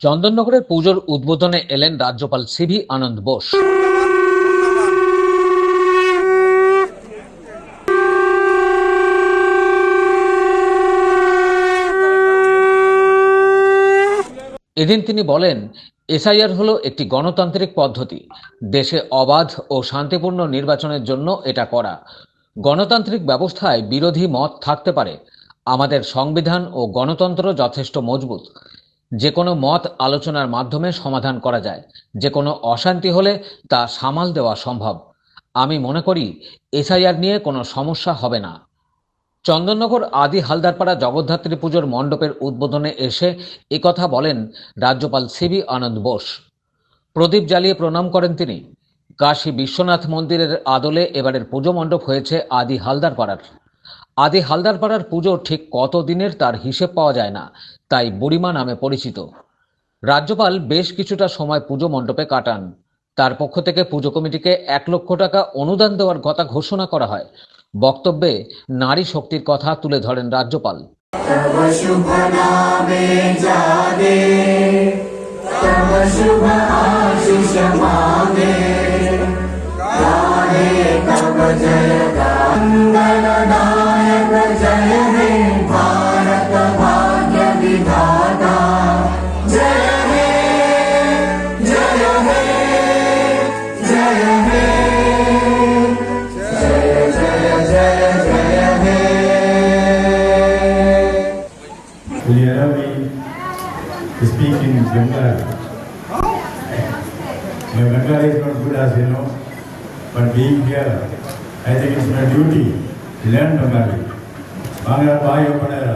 চন্দননগরের পুজোর উদ্বোধনে এলেন রাজ্যপাল সিভি আনন্দ বোস। এদিন তিনি বলেন, এসআইআর হলো একটি গণতান্ত্রিক পদ্ধতি। দেশে অবাধ ও শান্তিপূর্ণ নির্বাচনের জন্য এটা করা। গণতান্ত্রিক ব্যবস্থায় বিরোধী মত থাকতে পারে। আমাদের সংবিধান ও গণতন্ত্র যথেষ্ট মজবুত। যে কোনো মত আলোচনার মাধ্যমে সমাধান করা যায়। যে কোনো অশান্তি হলে তা সামাল দেওয়া সম্ভব। আমি মনে করি, এসআইআর নিয়ে কোনো সমস্যা হবে না। চন্দননগর আদি হালদারপাড়া জগদ্ধাত্রী পুজোর মণ্ডপের উদ্বোধনে এসে একথা বলেন রাজ্যপাল সিবি আনন্দ বোস। প্রদীপ জ্বালিয়ে প্রণাম করেন তিনি। কাশী বিশ্বনাথ মন্দিরের আদলে এবারের পুজো মণ্ডপ হয়েছে আদি হালদারপাড়ার। আদি হালদারপাড়ার পুজো ঠিক কত দিনের তার হিসেব পাওয়া যায় না, তাই বুড়িমা নামে পরিচিত। রাজ্যপাল বেশ কিছুটা সময় পুজো মণ্ডপে কাটান। তার পক্ষ থেকে পুজো কমিটিকে এক লক্ষ টাকা অনুদান দেওয়ার কথা ঘোষণা করা হয়। বক্তব্যে নারী শক্তির কথা তুলে ধরেন রাজ্যপাল। जय हे भारत भाग्य विधाता जय हे जय हे जय हे जय जय जय जय हे in Bengali? My Bengali is not good as you know, but being here, I think it's my duty to learn Bengali. Bangla ভাই ও বোনেরা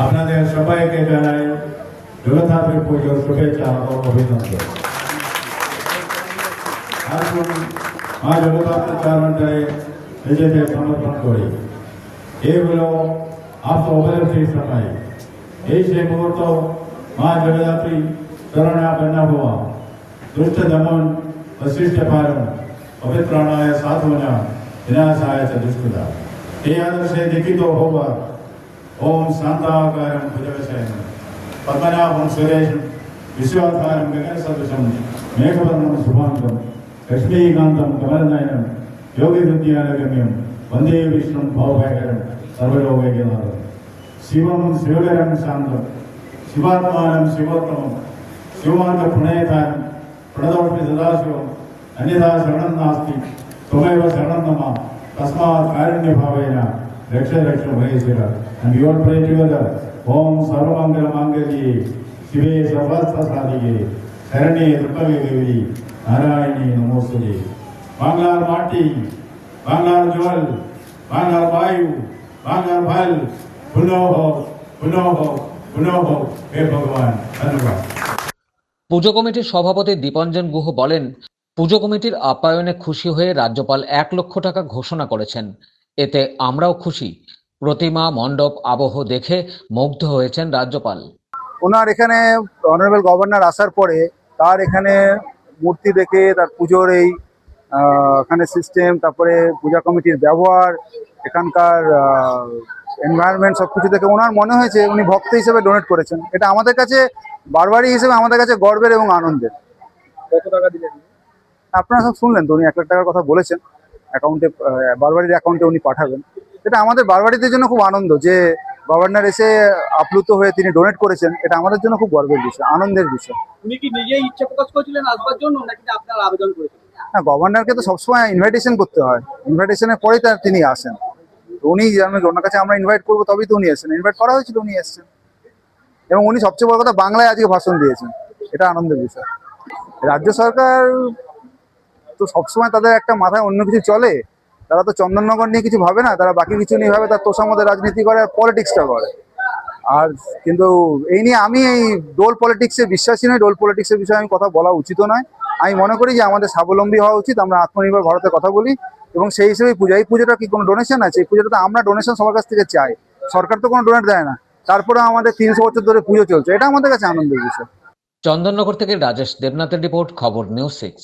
আপনাদের সবাইকে জানাই জগদ্ধাত্রী পুজোর শুভেচ্ছা ও অভিনন্দন আসুন মা জগদ্ধাত্রী চরণটায় নিজেদের সমর্পণ করি এই হলো আত্ম অবলব্ধির সময় এই সেই মুহূর্ত মা জগদ্ধাত্রী চরণে আপন্ন হওয়া দুষ্ট দমন বশিষ্ঠ পালন পবিত্রাণায় সাধুনা বিনাশায় চ দুষ্কৃতা ഏകാദശേ ദിക്കിതോ ഹോവ ഓം ശാന്താകാരം ഭുജവശയനം പത്മനാഭം സുരേഷം വിശ്വാധാരം ഗഗനസദൃശം മേഘവർണം ശുഭാന്തം ലക്ഷ്മീകാന്തം കമലനയനം യോഗവിദ്യാനഗമ്യം വന്ദേ വിഷ്ണു ഭാവഭയകരം സർവലോകൈകനാഥം ശിവം ശിവകരം ശാന്തം ശിവാത്മാനം ശിവോത്തമം ശിവമാർഗ പ്രണയതാരം പ്രണതോഷ്മി സദാശിവം അന്യതാ ശരണം നാസ്തി ത്വമേവ ശരണം നമാ. तस्मात् कारुण्यभावेन रक्ष रक्ष Maheshwar and you are pray together ओम सर्वमंगल मांगल्ये शिवे सर्वस्व साधिके शरणे दुर्गवे देवी नारायणी नमोस्तुते বাংলার মাটি বাংলার জল বাংলার বায়ু বাংলার ফল ভুলো হোক ভুলো হোক ভুলো হোক ভগবান পুজো কমিটির সভাপতি দীপঞ্জন গুহ বলেন পুজো কমিটির আপ্যায়নে খুশি হয়ে রাজ্যপাল এক লক্ষ টাকা ঘোষণা করেছেন। এতে আমরাও খুশি। প্রতিমা মণ্ডপ আবহ দেখে মুগ্ধ হয়েছেন রাজ্যপাল। ওনার এখানে অনারেবল গভর্নর আসার পরে তার এখানে মূর্তি দেখে তার পুজোর এই আহ, এখানে সিস্টেম তারপরে পূজা কমিটির ব্যবহার এখানকার এনভায়রনমেন্ট সব কিছু দেখে ওনার মনে হয়েছে উনি ভক্ত হিসেবে ডোনেট করেছেন। এটা আমাদের কাছে বারবারই হিসেবে আমাদের কাছে গর্বের এবং আনন্দের। কত টাকা দিলেন? আপনারা সব শুনলেন তো উনি এক লাখ টাকার কথা বলেছেন অ্যাকাউন্টে বারবারির অ্যাকাউন্টে উনি পাঠাবেন। এটা আমাদের বারবারিদের জন্য খুব আনন্দ যে গভর্নর এসে আপ্লুত হয়ে তিনি ডোনেট করেছেন এটা আমাদের জন্য খুব গর্বের বিষয় আনন্দের বিষয়। উনি কি নিজেই ইচ্ছা প্রকাশ করেছিলেন আসবার জন্য নাকি আপনার আবেদন করেছিলেন? না গভর্নরকে তো সবসময় ইনভাইটেশন করতে হয়। ইনভাইটেশনের পরেই তার তিনি আসেন। উনি আমি ওনার কাছে আমরা ইনভাইট করব তবেই তো উনি এসেছেন। ইনভাইট করা হয়েছিল উনি এসেছেন। এবং উনি সবচেয়ে বড় কথা বাংলায় আজকে ভাষণ দিয়েছেন। এটা আনন্দের বিষয়। রাজ্য সরকার তো সবসময় তাদের একটা মাথায় অন্য কিছু চলে, তারা তো চন্দননগর নিয়ে কিছু ভাবে না, তারা বাকি কিছু নিয়ে ভাবে, তার তোষামদের রাজনীতি করে পলিটিক্সটা করে। আর কিন্তু এই নিয়ে আমি এই ডোল পলিটিক্সে বিশ্বাসী নয় ডোল পলিটিক্সের বিষয়ে আমি কথা বলা উচিত নয়। আমি মনে করি যে আমাদের স্বাবলম্বী হওয়া উচিত, আমরা আত্মনির্ভর ভারতের কথা বলি। এবং সেই হিসেবে পূজা, এই পুজোটা কি কোনো ডোনেশন আছে? এই পুজোটা তো আমরা ডোনেশন সবার কাছ থেকে চাই। সরকার তো কোনো ডোনেট দেয় না। তারপরে আমাদের তিনশো বছর ধরে পুজো চলছে। এটা আমাদের কাছে আনন্দের বিষয়। চন্দননগর থেকে রাজেশ দেবনাথের রিপোর্ট, খবর নিউজ সিক্স।